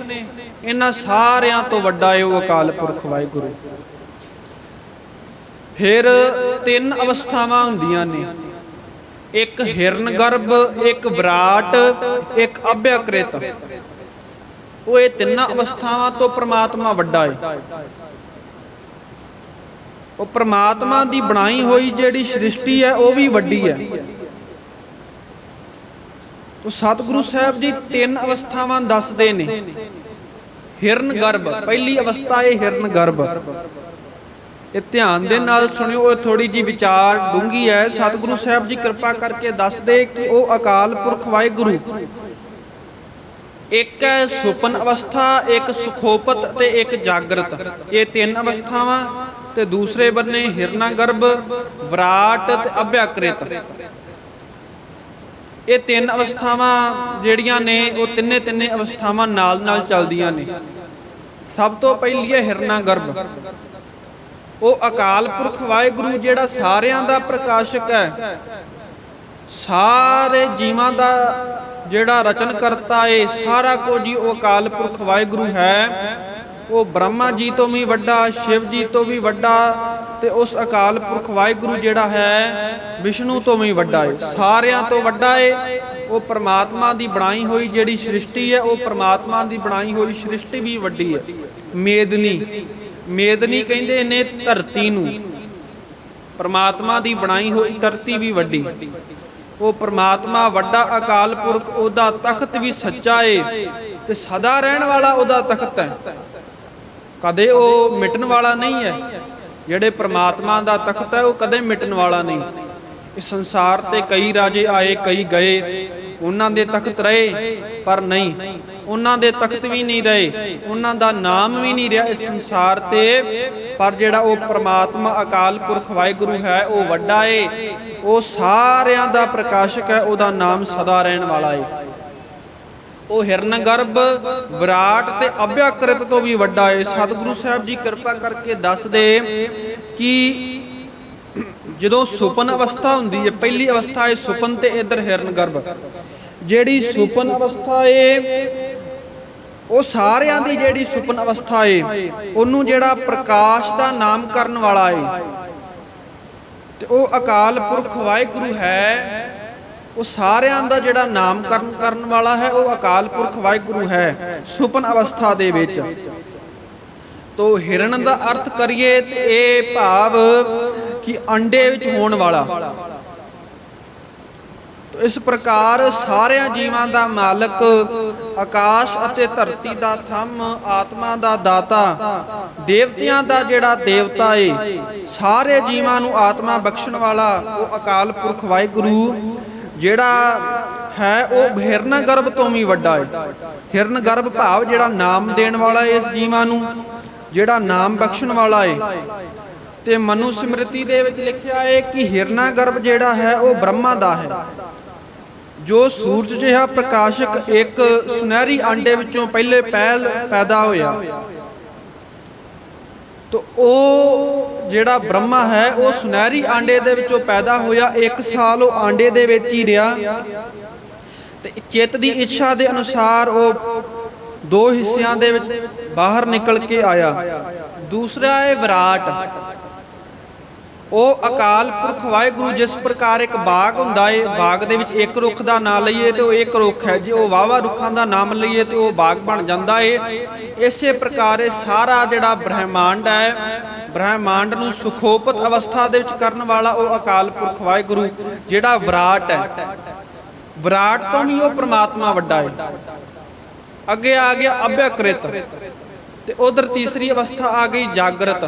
ਇਹਨਾਂ ਸਾਰਿਆਂ ਤੋਂ ਵੱਡਾ ਹੈ ਉਹ ਅਕਾਲ ਪੁਰਖ ਵਾਹਿਗੁਰੂ। ਫਿਰ ਤਿੰਨ ਅਵਸਥਾਵਾਂ ਹੁੰਦੀਆਂ ਨੇ। ਇੱਕ ਹਿਰਨ ਗਰਭ, ਇੱਕ ਵਿਰਾਟ, ਇੱਕ ਅਭਿਆਕ੍ਰਿਤ। ਉਹ ਇਹ ਤਿੰਨਾਂ ਅਵਸਥਾਵਾਂ ਤੋਂ ਪ੍ਰਮਾਤਮਾ ਵੱਡਾ ਹੈ ਉਹ ਪ੍ਰਮਾਤਮਾ ਦੀ ਬਣਾਈ ਹੋਈ ਜਿਹੜੀ ਸ੍ਰਿਸ਼ਟੀ ਹੈ, ਉਹ ਵੀ ਵੱਡੀ ਹੈ। ਉਹ ਸਤਿਗੁਰੂ ਸਾਹਿਬ ਜੀ ਤਿੰਨ ਅਵਸਥਾਵਾਂ ਦੱਸਦੇ ਨੇ। ਹਿਰਨ ਗਰਭ, ਪਹਿਲੀ ਅਵਸਥਾ ਹੈ ਹਿਰਨ ਗਰਭ। ਇਹ ਧਿਆਨ ਦੇ ਨਾਲ ਸੁਣਿਓ, ਇਹ ਥੋੜੀ ਜੀ ਵਿਚਾਰ ਡੂੰਗੀ ਹੈ। ਸਤਿਗੁਰੂ ਸਾਹਿਬ ਜੀ ਕਿਰਪਾ ਕਰਕੇ ਦੱਸਦੇ ਕਿ ਉਹ ਅਕਾਲ ਪੁਰਖ ਵਾਹਿਗੁਰੂ। ਇੱਕ ਹੈ ਸੁਪਨ ਅਵਸਥਾ, ਇੱਕ ਸੁਖੋਪਤ ਤੇ ਇੱਕ ਜਾਗਰਤ। ਇਹ ਤਿੰਨ ਅਵਸਥਾਵਾਂ ਤੇ ਦੂਸਰੇ ਬੰਨੇ ਹਿਰਨਾ ਗਰਭ, ਵਿਰਾਟ ਤੇ ਅਭਿਆਕ੍ਰਿਤ। ਇਹ ਤਿੰਨ ਅਵਸਥਾਵਾਂ ਜਿਹੜੀਆਂ ਨੇ, ਉਹ ਤਿੰਨੇ ਤਿੰਨੇ ਅਵਸਥਾਵਾਂ ਨਾਲ ਨਾਲ ਚੱਲਦੀਆਂ ਨੇ। ਸਭ ਤੋਂ ਪਹਿਲੀ ਹੈ ਹਿਰਨਾ ਗਰਭ। ਉਹ ਅਕਾਲ ਪੁਰਖ ਵਾਹਿਗੁਰੂ ਜਿਹੜਾ ਸਾਰਿਆਂ ਦਾ ਪ੍ਰਕਾਸ਼ਕ ਹੈ। ਸਾਰੇ ਜੀਵਾਂ ਦਾ ਜਿਹੜਾ ਰਚਨ ਕਰਤਾ ਏ, ਸਾਰਾ ਕੁਝ ਹੀ ਉਹ ਅਕਾਲ ਪੁਰਖ ਵਾਹਿਗੁਰੂ ਹੈ। ਉਹ ਬ੍ਰਹਮਾ ਜੀ ਤੋਂ ਵੀ ਵੱਡਾ, ਸ਼ਿਵ ਜੀ ਤੋਂ ਵੀ ਵੱਡਾ ਤੇ ਉਸ ਅਕਾਲ ਪੁਰਖ ਵਾਹਿਗੁਰੂ ਜਿਹੜਾ ਹੈ, ਵਿਸ਼ਨੂੰ ਤੋਂ ਵੀ ਵੱਡਾ ਏ, ਸਾਰਿਆਂ ਤੋਂ ਵੱਡਾ ਏ। ਉਹ ਪ੍ਰਮਾਤਮਾ ਦੀ ਬਣਾਈ ਹੋਈ ਜਿਹੜੀ ਸ੍ਰਿਸ਼ਟੀ ਹੈ, ਉਹ ਪ੍ਰਮਾਤਮਾ ਦੀ ਬਣਾਈ ਹੋਈ ਸ੍ਰਿਸ਼ਟੀ ਵੀ ਵੱਡੀ ਹੈ। ਮੇਦਨੀ ਮੇਦਨੀ ਕਹਿੰਦੇ ਨੇ ਧਰਤੀ ਨੂੰ। ਪ੍ਰਮਾਤਮਾ ਦੀ ਬਣਾਈ ਹੋਈ ਧਰਤੀ ਵੀ ਵੱਡੀ। ਉਹ ਪ੍ਰਮਾਤਮਾ ਵੱਡਾ ਅਕਾਲ ਪੁਰਖ, ਉਹਦਾ ਤਖਤ ਵੀ ਸੱਚਾ ਏ ਤੇ ਸਦਾ ਰਹਿਣ ਵਾਲਾ ਉਹਦਾ ਤਖਤ ਹੈ। ਕਦੇ ਉਹ ਮਿਟਣ ਵਾਲਾ ਨਹੀਂ ਹੈ। ਜਿਹੜੇ ਪ੍ਰਮਾਤਮਾ ਦਾ ਤਖਤ ਹੈ, ਉਹ ਕਦੇ ਮਿਟਣ ਵਾਲਾ ਨਹੀਂ। ਇਸ ਸੰਸਾਰ ਤੇ ਕਈ ਰਾਜੇ ਆਏ, ਕਈ ਗਏ। ਉਹਨਾਂ ਦੇ ਤਖਤ ਰਹੇ, ਪਰ ਨਹੀਂ। ਉਹਨਾਂ ਦੇ ਤਖਤ ਵੀ ਨਹੀਂ ਰਹੇ। ਉਹਨਾਂ ਦਾ ਨਾਮ ਵੀ ਨਹੀਂ ਰਿਹਾ ਇਸ ਸੰਸਾਰ ਤੇ। ਪਰ ਜਿਹੜਾ ਉਹ ਪ੍ਰਮਾਤਮਾ ਅਕਾਲ ਪੁਰਖ ਵਾਹਿਗੁਰੂ ਹੈ, ਉਹ ਵੱਡਾ ਏ। ਉਹ ਸਾਰਿਆਂ ਦਾ ਪ੍ਰਕਾਸ਼ਕ ਹੈ, ਉਹਦਾ ਨਾਮ ਸਦਾ ਰਹਿਣ ਵਾਲਾ ਏ। ਉਹ ਹਿਰਨ ਗਰਭ ਵਿਰਾਟ ਤੇ ਅਭਿਆਕ੍ਰਿਤ ਤੋਂ ਵੀ ਵੱਡਾ ਏ। ਸਤਿਗੁਰੂ ਸਾਹਿਬ ਜੀ ਕਿਰਪਾ ਕਰਕੇ ਦੱਸਦੇ ਕਿ ਜਦੋਂ ਸੁਪਨ ਅਵਸਥਾ ਹੁੰਦੀ ਹੈ, ਪਹਿਲੀ ਅਵਸਥਾ ਹੈ ਸੁਪਨ ਤੇ ਇਧਰ ਹਿਰਨ ਗਰਭ। ਜਿਹੜੀ ਸੁਪਨ ਅਵਸਥਾ ਏ, ਉਹ ਸਾਰਿਆਂ ਦੀ ਜਿਹੜੀ ਸੁਪਨ ਅਵਸਥਾ ਏ, ਉਹਨੂੰ ਜਿਹੜਾ ਪ੍ਰਕਾਸ਼ ਦਾ ਨਾਮ ਕਰਨ ਵਾਲਾ ਏ। ਤੇ ਉਹ ਅਕਾਲ ਪੁਰਖ ਵਾਹਿਗੁਰੂ ਹੈ, ਉਹ ਸਾਰਿਆਂ ਦਾ ਜਿਹੜਾ ਨਾਮਕਰਨ ਕਰਨ ਵਾਲਾ ਹੈ, ਉਹ ਅਕਾਲ ਪੁਰਖ ਵਾਹਿਗੁਰੂ ਹੈ, ਸੁਪਨ ਅਵਸਥਾ ਦੇ ਵਿੱਚ। ਤੋ ਹਿਰਨ ਦਾ ਅਰਥ ਕਰੀਏ ਤੇ ਇਹ ਭਾਵ ਕਿ ਅੰਡੇ ਵਿੱਚ ਹੋਣ ਵਾਲਾ। ਇਸ ਪ੍ਰਕਾਰ ਸਾਰਿਆਂ ਜੀਵਾਂ ਦਾ ਮਾਲਕ, ਆਕਾਸ਼ ਅਤੇ ਧਰਤੀ ਦਾ ਥੰਮ, ਆਤਮਾ ਦਾ ਦਾਤਾ, ਦੇਵਤਿਆਂ ਦਾ ਜਿਹੜਾ ਦੇਵਤਾ ਏ, ਸਾਰੇ ਜੀਵਾਂ ਨੂੰ ਆਤਮਾ ਬਖਸ਼ਣ ਵਾਲਾ ਉਹ ਅਕਾਲ ਪੁਰਖ ਵਾਹਿਗੁਰੂ, ਜਿਹੜਾ ਹੈ ਉਹ ਹਿਰਨ ਗਰਭ ਤੋਂ ਵੀ ਵੱਡਾ ਹੈ ਹਿਰਨ ਗਰਭ ਭਾਵ ਜਿਹੜਾ ਨਾਮ ਦੇਣ ਵਾਲਾ ਹੈ ਇਸ ਜੀਵਾਂ ਨੂੰ, ਜਿਹੜਾ ਨਾਮ ਬਖਸ਼ਣ ਵਾਲਾ ਏ। ਤੇ ਮਨੂ ਸਿਮਰਤੀ ਦੇ ਵਿੱਚ ਲਿਖਿਆ ਹੈ ਕਿ ਹਿਰਨਾ ਗਰਭ ਜਿਹੜਾ ਹੈ ਉਹ ਬ੍ਰਹਮਾ ਦਾ ਹੈ। ਜੋ ਸੂਰਜ ਜਿਹਾ ਪ੍ਰਕਾਸ਼ਕ ਇੱਕ ਸੁਨਹਿਰੀ ਆਂਡੇ ਵਿੱਚੋਂ ਪਹਿਲੇ ਪਹਿਲ ਪੈਦਾ ਹੋਇਆ। ਤੋ ਉਹ ਜਿਹੜਾ ਬ੍ਰਹਮਾ ਹੈ, ਉਹ ਸੁਨਹਿਰੀ ਆਂਡੇ ਦੇ ਵਿੱਚੋਂ ਪੈਦਾ ਹੋਇਆ 1 ਸਾਲ ਉਹ ਆਂਡੇ ਦੇ ਵਿੱਚ ਹੀ ਰਿਹਾ। ਤੇ ਚਿੱਤ ਦੀ ਇੱਛਾ ਦੇ ਅਨੁਸਾਰ ਉਹ ਦੋ ਹਿੱਸਿਆਂ ਦੇ ਵਿੱਚ ਬਾਹਰ ਨਿਕਲ ਕੇ ਆਇਆ। ਦੂਸਰਾ ਹੈ ਵਿਰਾਟ। ਉਹ ਅਕਾਲ ਪੁਰਖ ਵਾਹਿਗੁਰੂ, ਜਿਸ ਪ੍ਰਕਾਰ ਇੱਕ ਬਾਗ ਹੁੰਦਾ ਏ, ਬਾਗ ਦੇ ਵਿੱਚ ਇੱਕ ਰੁੱਖ ਦਾ ਨਾਮ ਲਈਏ ਤੇ ਉਹ ਇੱਕ ਰੁੱਖ ਹੈ। ਜੇ ਉਹ ਵਾਵਾ ਰੁੱਖਾਂ ਦਾ ਨਾਮ ਲਈਏ ਤੇ ਉਹ ਬਾਗ ਬਣ ਜਾਂਦਾ ਏ। ਇਸੇ ਪ੍ਰਕਾਰ ਇਹ ਸਾਰਾ ਜਿਹੜਾ ਬ੍ਰਹਿਮੰਡ ਹੈ, ਬ੍ਰਹਿਮੰਡ ਨੂੰ ਸੁਖੋਪਤ ਅਵਸਥਾ ਦੇ ਵਿੱਚ ਕਰਨ ਵਾਲਾ ਉਹ ਅਕਾਲ ਪੁਰਖ ਵਾਹਿਗੁਰੂ, ਜਿਹੜਾ ਵਿਰਾਟ ਹੈ। ਵਿਰਾਟ ਤੋਂ ਵੀ ਉਹ ਪ੍ਰਮਾਤਮਾ ਵੱਡਾ ਹੈ ਅੱਗੇ ਆ ਗਿਆ ਅਭਿਆਕ੍ਰਿਤ ਤੇ ਉਧਰ ਤੀਸਰੀ ਅਵਸਥਾ ਆ ਗਈ ਜਾਗਰਤ।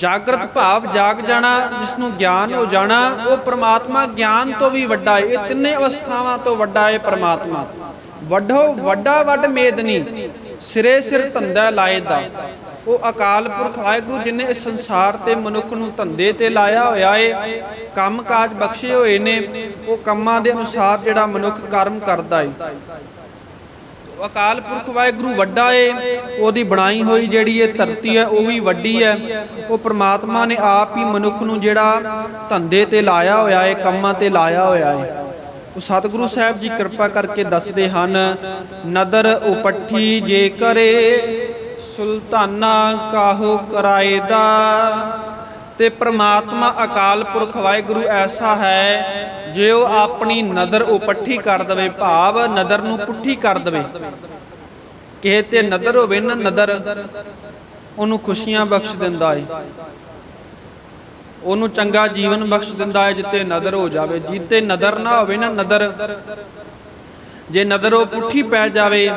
ਜਾਗਰਤ ਭਾਵ ਜਾਗ ਜਾਣਾ ਜਿਸ ਨੂੰ ਗਿਆਨ ਹੋ ਜਾਣਾ, ਉਹ ਪ੍ਰਮਾਤਮਾ ਗਿਆਨ ਤੋਂ ਵੀ ਵੱਡਾ ਹੈ ਇਹ ਤਿੰਨੇ ਅਵਸਥਾਵਾਂ ਤੋਂ ਵੱਡਾ ਹੈ ਪ੍ਰਮਾਤਮਾ। ਵੱਡੋ ਵੱਡਾ ਵੱਡ ਮੇਦਨੀ ਸਿਰੇ ਸਿਰ ਧੰਦਾ ਲਾਏ ਦਾ। ਉਹ ਅਕਾਲ ਪੁਰਖ ਵਾਹਿਗੁਰੂ, ਜਿਨੇ ਇਸ ਸੰਸਾਰ ਤੇ ਮਨੁੱਖ ਨੂੰ ਧੰਦੇ ਤੇ ਲਾਇਆ ਹੋਇਆ ਏ ਕੰਮ ਕਾਜ ਬਖਸ਼ੇ ਹੋਏ ਨੇ, ਉਹ ਕੰਮਾਂ ਦੇ ਅਨੁਸਾਰ ਜਿਹੜਾ ਮਨੁੱਖ ਕਰਮ ਕਰਦਾ ਏ। ਅਕਾਲ ਪੁਰਖ ਵਾਹਿਗੁਰੂ ਵੱਡਾ ਏ, ਉਹਦੀ ਬਣਾਈ ਹੋਈ ਜਿਹੜੀ ਇਹ ਧਰਤੀ ਹੈ, ਉਹ ਵੀ ਵੱਡੀ ਹੈ। ਉਹ ਪ੍ਰਮਾਤਮਾ ਨੇ ਆਪ ਹੀ ਮਨੁੱਖ ਨੂੰ ਜਿਹੜਾ ਧੰਦੇ ਤੇ ਲਾਇਆ ਹੋਇਆ ਏ, ਕੰਮਾਂ ਤੇ ਲਾਇਆ ਹੋਇਆ ਏ। ਉਹ ਸਤਿਗੁਰੂ ਸਾਹਿਬ ਜੀ ਕਿਰਪਾ ਕਰਕੇ ਦੱਸਦੇ ਹਨ, ਨਦਰ ਉਪੱਠੀ ਜੇ ਕਰੇ, ਸੁਲਤਾਨਾ ਕਾਹੂ ਕਰਾਏਦਾ ਤੇ ਪ੍ਰਮਾਤਮਾ ਅਕਾਲ ਪੁਰਖ ਵਾਹਿਗੁਰੂ ਐਸਾ ਹੈ ਜੇ ਉਹ ਆਪਣੀ ਨਜ਼ਰ ਉਪੱਠੀ ਕਰ ਦਵੇ, ਭਾਵ ਨਜ਼ਰ ਨੂੰ ਪੁੱਠੀ ਕਰ ਦਵੇ। ਕਿਸੇ ਤੇ ਨਦਰ ਹੋਵੇ ਨਾ ਨਦਰ, ਉਹਨੂੰ ਖੁਸ਼ੀਆਂ ਬਖਸ਼ ਦਿੰਦਾ ਏ। ਉਹਨੂੰ ਚੰਗਾ ਜੀਵਨ ਬਖਸ਼ ਦਿੰਦਾ ਹੈ ਜਿੱਤੇ ਨਜ਼ਰ ਹੋ ਜਾਵੇ। ਜਿੱਤੇ ਨਦਰ ਨਾ ਹੋਵੇ ਨਾ ਨਦਰ, ਜੇ ਨਦਰ ਉਹ ਪੁੱਠੀ ਪੈ ਜਾਵੇ,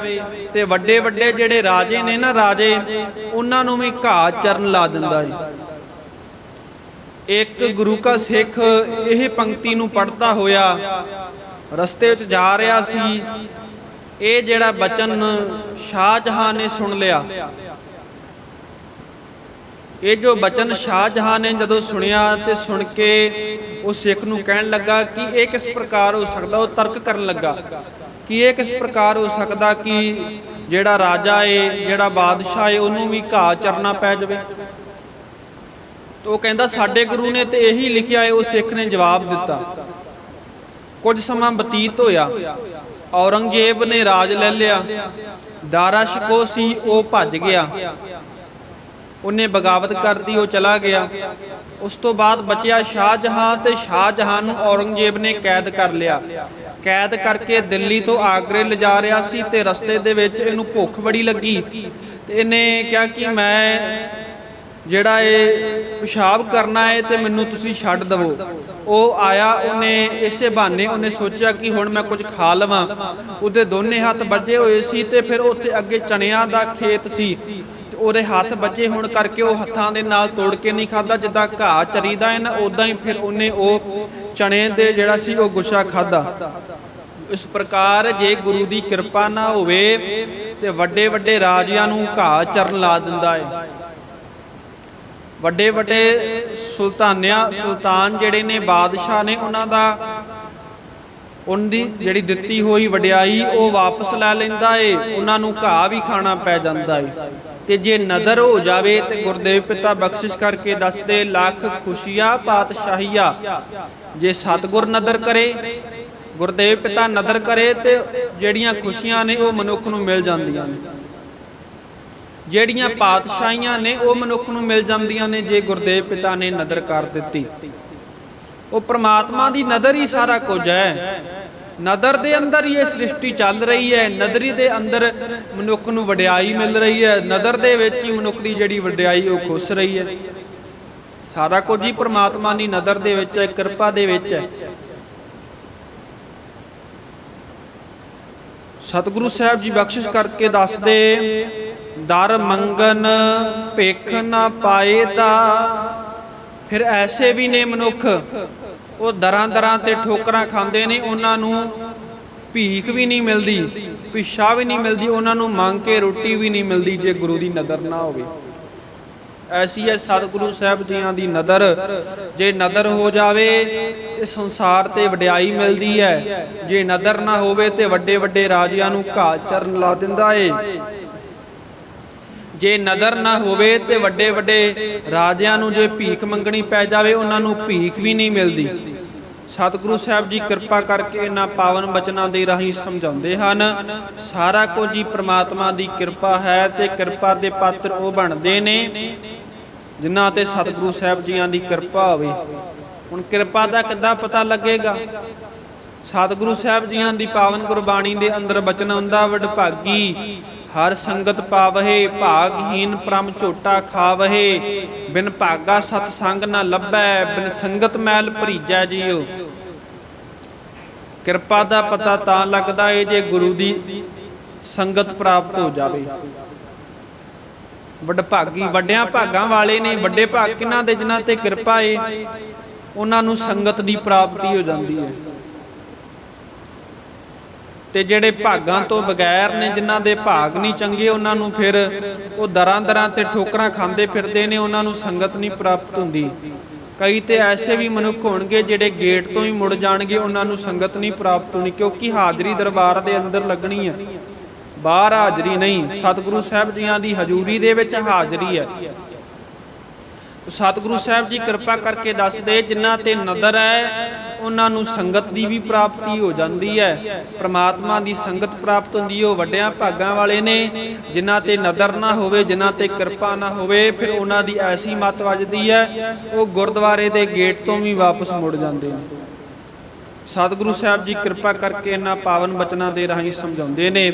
ਤੇ ਵੱਡੇ ਵੱਡੇ ਜਿਹੜੇ ਰਾਜੇ ਨੇ ਨਾ ਰਾਜੇ, ਉਹਨਾਂ ਨੂੰ ਵੀ ਘਾਹ ਚਰਨ ਲਾ ਦਿੰਦਾ ਏ। ਇੱਕ ਗੁਰੂ ਕਾ ਸਿੱਖ ਇਹ ਪੰਕਤੀ ਨੂੰ ਪੜਦਾ ਹੋਇਆ, ਰਸਤੇ ਵਿੱਚ ਜਾ ਰਿਹਾ ਸੀ। ਇਹ ਜਿਹੜਾ ਬਚਨ ਸ਼ਾਹਜਹਾਨ ਨੇ ਸੁਣ ਲਿਆ। ਇਹ ਜੋ ਬਚਨ ਸ਼ਾਹਜਹਾਨ ਨੇ ਜਦੋਂ ਸੁਣਿਆ ਤੇ ਸੁਣ ਕੇ ਉਹ ਸਿੱਖ ਨੂੰ ਕਹਿਣ ਲੱਗਾ ਕਿ ਇਹ ਕਿਸ ਪ੍ਰਕਾਰ ਹੋ ਸਕਦਾ, ਉਹ ਤਰਕ ਕਰਨ ਲੱਗਾ। ਕਿ ਇਹ ਕਿਸ ਪ੍ਰਕਾਰ ਹੋ ਸਕਦਾ ਕਿ ਜਿਹੜਾ ਰਾਜਾ ਏ, ਜਿਹੜਾ ਬਾਦਸ਼ਾਹ ਏ, ਉਹਨੂੰ ਵੀ ਘਾਹ ਚਰਨਾ ਪੈ ਜਾਵੇ? ਉਹ ਕਹਿੰਦਾ, ਸਾਡੇ ਗੁਰੂ ਨੇ ਤੇ ਇਹੀ ਲਿਖਿਆ ਏ ਉਹ ਸਿੱਖ ਨੇ ਜਵਾਬ ਦਿੱਤਾ। ਕੁਝ ਸਮਾਂ ਬਤੀਤ ਹੋਇਆ। ਔਰੰਗਜ਼ੇਬ ਨੇ ਰਾਜ ਲੈ ਲਿਆ। ਦਾਰਾ ਸ਼ਿਕੋ ਸੀ, ਉਹ ਭੱਜ ਗਿਆ। ਉਹਨੇ ਬਗਾਵਤ ਕਰਦੀ ਉਹ ਚਲਾ ਗਿਆ। ਉਸ ਤੋਂ ਬਾਅਦ ਬਚਿਆ ਸ਼ਾਹਜਹਾਨ ਤੇ ਸ਼ਾਹਜਹਾਂ ਨੂੰ ਔਰੰਗਜ਼ੇਬ ਨੇ ਕੈਦ ਕਰ ਲਿਆ। ਕੈਦ ਕਰਕੇ ਦਿੱਲੀ ਤੋਂ ਆਗਰੇ ਲਿਜਾ ਰਿਹਾ ਸੀ ਤੇ ਰਸਤੇ ਦੇ ਵਿੱਚ ਇਹਨੂੰ ਭੁੱਖ ਬੜੀ ਲੱਗੀ। ਤੇ ਇਹਨੇ ਕਿਹਾ ਕਿ ਮੈਂ ਜਿਹੜਾ ਇਹ ਪਿਸ਼ਾਬ ਕਰਨਾ ਹੈ ਤੇ ਮੈਨੂੰ ਤੁਸੀਂ ਛੱਡ ਦਿਵੋ। ਉਹ ਆਇਆ, ਉਹਨੇ ਇਸੇ ਬਹਾਨੇ ਉਹਨੇ ਸੋਚਿਆ ਕਿ ਹੁਣ ਮੈਂ ਕੁਝ ਖਾ ਲਵਾਂ। ਉਹਦੇ ਦੋਨੇ ਹੱਥ ਵੱਜੇ ਹੋਏ ਸੀ ਤੇ ਫਿਰ ਉੱਥੇ ਅੱਗੇ ਚਣਿਆਂ ਦਾ ਖੇਤ ਸੀ। ਉਹਦੇ ਹੱਥ ਵੱਜੇ ਹੋਣ ਕਰਕੇ ਉਹ ਹੱਥਾਂ ਦੇ ਨਾਲ ਤੋੜ ਕੇ ਨਹੀਂ ਖਾਦਾ ਜਿੱਦਾਂ ਘਾਹ ਚਰੀਦਾ ਹੈ ਨਾ ਉਦਾਂ ਹੀ ਫਿਰ ਉਹਨੇ ਉਹ ਚਣੇ ਦੇ ਜਿਹੜਾ ਸੀ ਉਹ ਗੁੱਸਾ ਖਾਦਾ ਇਸ ਪ੍ਰਕਾਰ ਜੇ ਗੁਰੂ ਦੀ ਕਿਰਪਾ ਨਾ ਹੋਵੇ ਤੇ ਵੱਡੇ ਵੱਡੇ ਰਾਜਿਆਂ ਨੂੰ ਘਾਹ ਚਰਨ ਲਾ ਦਿੰਦਾ ਹੈ। ਵੱਡੇ ਵੱਡੇ ਸੁਲਤਾਨਿਆਂ, ਸੁਲਤਾਨ ਜਿਹੜੇ ਨੇ, ਬਾਦਸ਼ਾਹ ਨੇ ਉਹਨਾਂ ਦਾ ਉਹਨਾਂ ਦੀ ਜਿਹੜੀ ਦਿੱਤੀ ਹੋਈ ਵਡਿਆਈ, ਉਹ ਵਾਪਸ ਲੈ ਲੈਂਦਾ ਏ। ਉਹਨਾਂ ਨੂੰ ਘਾਹ ਵੀ ਖਾਣਾ ਪੈ ਜਾਂਦਾ ਏ। ਤੇ ਜੇ ਨਦਰ ਹੋ ਜਾਵੇ ਤੇ ਗੁਰਦੇਵ ਪਿਤਾ ਬਖਸ਼ਿਸ਼ ਕਰਕੇ ਦੱਸਦੇ, ਲੱਖ ਖੁਸ਼ੀਆਂ ਪਾਤਸ਼ਾਹੀਆ, ਜੇ ਸਤਗੁਰ ਨਦਰ ਕਰੇ, ਗੁਰਦੇਵ ਪਿਤਾ ਨਦਰ ਕਰੇ ਤੇ ਜਿਹੜੀਆਂ ਖੁਸ਼ੀਆਂ ਨੇ ਉਹ ਮਨੁੱਖ ਨੂੰ ਮਿਲ ਜਾਂਦੀਆਂ ਨੇ। ਜਿਹੜੀਆਂ ਪਾਤਸ਼ਾਹੀਆਂ ਨੇ ਉਹ ਮਨੁੱਖ ਨੂੰ ਮਿਲ ਜਾਂਦੀਆਂ ਨੇ ਜੇ ਗੁਰਦੇਵ ਪਿਤਾ ਨੇ ਨਦਰ ਕਰ ਦਿੱਤੀ। ਉਹ ਪ੍ਰਮਾਤਮਾ ਦੀ ਨਦਰ ਹੀ ਸਾਰਾ ਕੁਝ ਹੈ। ਨਦਰ ਦੇ ਅੰਦਰ ਹੀ ਇਹ ਸ੍ਰਿਸ਼ਟੀ ਚੱਲ ਰਹੀ ਹੈ। ਨਦਰੀ ਦੇ ਅੰਦਰ ਮਨੁੱਖ ਨੂੰ ਵਡਿਆਈ ਮਿਲ ਰਹੀ ਹੈ। ਨਦਰ ਦੇ ਵਿੱਚ ਹੀ ਮਨੁੱਖ ਦੀ ਜਿਹੜੀ ਵਡਿਆਈ ਉਹ ਖੁੱਸ ਰਹੀ ਹੈ। ਸਾਰਾ ਕੁਝ ਹੀ ਪ੍ਰਮਾਤਮਾ ਦੀ ਨਦਰ ਦੇ ਵਿੱਚ ਹੈ, ਕਿਰਪਾ ਦੇ ਵਿੱਚ ਹੈ। ਸਤਿਗੁਰੂ ਸਾਹਿਬ ਜੀ ਬਖਸ਼ਿਸ਼ ਕਰਕੇ ਦੱਸਦੇ ਦਰ ਮੰਗਨ ਭੇਖ ਨਾ ਪਾਏ ਦਾ ਫਿਰ ਐਸੇ ਵੀ ਨੇ ਮਨੁੱਖ, ਉਹ ਦਰਾਂ ਦਰਾਂ ਤੇ ਠੋਕਰਾਂ ਖਾਂਦੇ ਨੇ, ਉਹਨਾਂ ਨੂੰ ਭੀਖ ਵੀ ਨਹੀਂ ਮਿਲਦੀ, ਪਿਸ਼ਾ ਵੀ ਨਹੀਂ ਮਿਲਦੀ, ਉਹਨਾਂ ਨੂੰ ਮੰਗ ਕੇ ਰੋਟੀ ਵੀ ਨਹੀਂ ਮਿਲਦੀ ਜੇ ਗੁਰੂ ਦੀ ਨਜ਼ਰ ਨਾ ਹੋਵੇ। ਐਸੀ ਹੈ ਸਤਿਗੁਰੂ ਸਾਹਿਬ ਜੀਆਂ ਦੀ ਨਦਰ ਜੇ ਨਦਰ ਹੋ ਜਾਵੇ, ਤੇ ਸੰਸਾਰ ਤੇ ਵਡਿਆਈ ਮਿਲਦੀ ਹੈ। ਜੇ ਨਦਰ ਨਾ ਹੋਵੇ, ਤੇ ਵੱਡੇ ਵੱਡੇ ਰਾਜਿਆਂ ਨੂੰ ਘਾਹ ਚਰਨ ਲਾ ਦਿੰਦਾ ਏ। ਜੇ ਨਦਰ ਨਾ ਹੋਵੇ ਤੇ ਵੱਡੇ ਵੱਡੇ ਰਾਜਿਆਂ ਨੂੰ ਜੇ ਭੀਖ ਮੰਗਣੀ ਪੈ ਜਾਵੇ, ਉਹਨਾਂ ਨੂੰ ਭੀਖ ਵੀ ਨਹੀਂ ਮਿਲਦੀ। ਸਤਿਗੁਰੂ ਸਾਹਿਬ ਜੀ ਕਿਰਪਾ ਕਰਕੇ ਇਹਨਾਂ ਪਾਵਨ ਬਚਨਾਂ ਦੇ ਰਾਹੀਂ ਸਮਝਾਉਂਦੇ ਹਨ, ਸਾਰਾ ਕੁਝ ਹੀ ਪ੍ਰਮਾਤਮਾ ਦੀ ਕਿਰਪਾ ਹੈ ਤੇ ਕਿਰਪਾ ਦੇ ਪਾਤਰ ਉਹ ਬਣਦੇ ਨੇ, ਜਿਨ੍ਹਾਂ ਤੇ ਸਤਿਗੁਰੂ ਸਾਹਿਬ ਜੀਆਂ ਦੀ ਕਿਰਪਾ ਹੋਵੇ। ਹੁਣ ਕਿਰਪਾ ਦਾ ਕਿੱਦਾਂ ਪਤਾ ਲੱਗੇਗਾ? ਸਤਿਗੁਰੂ ਸਾਹਿਬ ਜੀਆਂ ਦੀ ਪਾਵਨ ਗੁਰਬਾਣੀ ਦੇ ਅੰਦਰ ਬਚਨ ਹੁੰਦਾ, ਵਡਭਾਗੀ ਹਰ ਸੰਗਤ ਪਾਵਹਿ ਭਾਗਹੀਨ ਪ੍ਰਮ ਝੋਟਾ ਖਾਵਹਿ। ਬਿਨ ਭਾਗਾ ਸਤ ਸੰਗ ਨਾ ਲੱਭੈ, ਬਿਨ ਸੰਗਤ ਮੈਲ ਭਰੀਜੈ ਜੀਓ ਕਿਰਪਾ ਦਾ ਪਤਾ ਤਾਂ ਲੱਗਦਾ ਏ ਜੇ ਗੁਰੂ ਦੀ ਸੰਗਤ ਪ੍ਰਾਪਤ ਹੋ ਜਾਵੇ। ਵਡਭਾਗੀ ਵੱਡਿਆਂ ਭਾਗਾਂ ਵਾਲੇ ਨੇ, ਵੱਡੇ ਭਾਗ ਕਿਨਾਂ ਦੇ ਜਿਨ੍ਹਾਂ ਤੇ ਕਿਰਪਾ ਏ, ਉਹਨਾਂ ਨੂੰ ਸੰਗਤ ਦੀ ਪ੍ਰਾਪਤੀ ਹੋ ਜਾਂਦੀ ਹੈ ਤੇ ਜਿਹੜੇ ਭਾਗਾਂ ਤੋਂ ਬਗੈਰ ਨੇ, ਜਿਨ੍ਹਾਂ ਦੇ ਭਾਗ ਨਹੀਂ ਚੰਗੇ, ਉਹਨਾਂ ਨੂੰ ਫਿਰ ਉਹ ਦਰਾਂ ਦਰਾਂ ਤੇ ਠੋਕਰਾਂ ਖਾਂਦੇ ਫਿਰਦੇ ਨੇ, ਉਹਨਾਂ ਨੂੰ ਸੰਗਤ ਨਹੀਂ ਪ੍ਰਾਪਤ ਹੁੰਦੀ। ਕਈ ਤੇ ਐਸੇ ਵੀ ਮਨੁੱਖ ਹੋਣਗੇ ਜਿਹੜੇ ਗੇਟ ਤੋਂ ਹੀ ਮੁੜ ਜਾਣਗੇ, ਉਹਨਾਂ ਨੂੰ ਸੰਗਤ ਨਹੀਂ ਪ੍ਰਾਪਤ ਹੋਣੀ, ਕਿਉਂਕਿ ਹਾਜ਼ਰੀ ਦਰਬਾਰ ਦੇ ਅੰਦਰ ਲੱਗਣੀ ਹੈ ਬਾਹਰ ਹਾਜ਼ਰੀ ਨਹੀਂ, ਸਤਿਗੁਰੂ ਸਾਹਿਬ ਜੀਆਂ ਦੀ ਹਜ਼ੂਰੀ ਦੇ ਵਿੱਚ ਹਾਜ਼ਰੀ ਹੈ ਸਤਿਗੁਰੂ ਸਾਹਿਬ ਜੀ ਕਿਰਪਾ ਕਰਕੇ ਦੱਸਦੇ, ਜਿਨ੍ਹਾਂ ਤੇ ਨਦਰ ਹੈ, ਉਹਨਾਂ ਨੂੰ ਸੰਗਤ ਦੀ ਵੀ ਪ੍ਰਾਪਤੀ ਹੋ ਜਾਂਦੀ ਹੈ। ਪ੍ਰਮਾਤਮਾ ਦੀ ਸੰਗਤ ਪ੍ਰਾਪਤ ਹੁੰਦੀ ਉਹ ਵੱਡਿਆਂ ਭਾਗਾਂ ਵਾਲੇ ਨੇ, ਜਿਨ੍ਹਾਂ ਤੇ ਨਦਰ ਨਾ ਹੋਵੇ, ਜਿਨ੍ਹਾਂ ਤੇ ਕਿਰਪਾ ਨਾ ਹੋਵੇ, ਫਿਰ ਉਹਨਾਂ ਦੀ ਐਸੀ ਮੱਤ ਵੱਜਦੀ ਹੈ, ਉਹ ਗੁਰਦੁਆਰੇ ਦੇ ਗੇਟ ਤੋਂ ਵੀ ਵਾਪਸ ਮੁੜ ਜਾਂਦੇ ਨੇ। ਸਤਿਗੁਰੂ ਸਾਹਿਬ ਜੀ ਕਿਰਪਾ ਕਰਕੇ ਇਹਨਾਂ ਪਾਵਨ ਬਚਨਾਂ ਦੇ ਰਾਹੀਂ ਸਮਝਾਉਂਦੇ ਨੇ।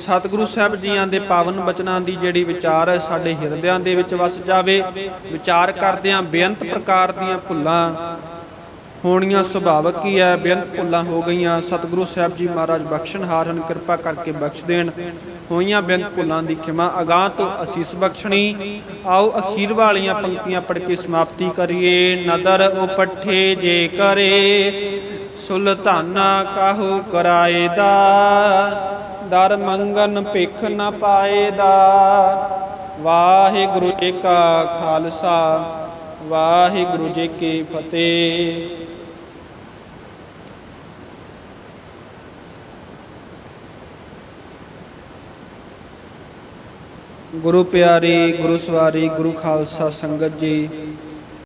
ਸਤਿਗੁਰੂ ਸਾਹਿਬ ਜੀਆਂ ਦੇ ਪਾਵਨ ਬਚਨਾਂ ਦੀ ਜਿਹੜੀ ਵਿਚਾਰ ਹੈ, ਸਾਡੇ ਹਿਰਦਿਆਂ ਦੇ ਵਿੱਚ ਵਸ ਜਾਵੇ। ਵਿਚਾਰ ਕਰਦਿਆਂ ਬੇਅੰਤ ਪ੍ਰਕਾਰ ਦੀਆਂ ਭੁੱਲਾਂ ਹੋਣੀਆਂ ਸੁਭਾਵਕ ਹੀ ਹੈ, ਬੇਅੰਤ ਭੁੱਲਾਂ ਹੋ ਗਈਆਂ। ਸਤਿਗੁਰੂ ਸਾਹਿਬ ਜੀ ਮਹਾਰਾਜ ਬਖਸ਼ਣਹਾਰ ਹਨ, ਕਿਰਪਾ ਕਰਕੇ ਬਖਸ਼ ਦੇਣ। ਹੋਈਆਂ ਬੇਅੰਤ ਭੁੱਲਾਂ ਦੀ ਖਿਮਾ ਅਗਾਹ ਤੋਂ ਅਸੀਸ ਬਖਸ਼ਣੀ। ਆਓ, ਅਖੀਰ ਵਾਲੀਆਂ ਪੰਕਤੀਆਂ ਪੜ੍ਹ ਕੇ ਸਮਾਪਤੀ ਕਰੀਏ। ਨਦਰ ਉਪੱਠੇ ਜੇ ਕਰੇ ਸੁਲਤਾਨਾ ਕਾਹੂ ਕਰਾਏਦਾ? ਦਰ ਮੰਗਨ ਭਿਖ ਨ ਪਾਏਦਾ। ਵਾਹਿਗੁਰੂ ਜੀ ਕਾ ਖਾਲਸਾ, ਵਾਹਿਗੁਰੂ ਜੀ ਕੀ ਫਤਿਹ। ਗੁਰੂ ਪਿਆਰੀ, ਗੁਰੂ ਸਵਾਰੀ, ਗੁਰੂ ਖਾਲਸਾ ਸੰਗਤ ਜੀ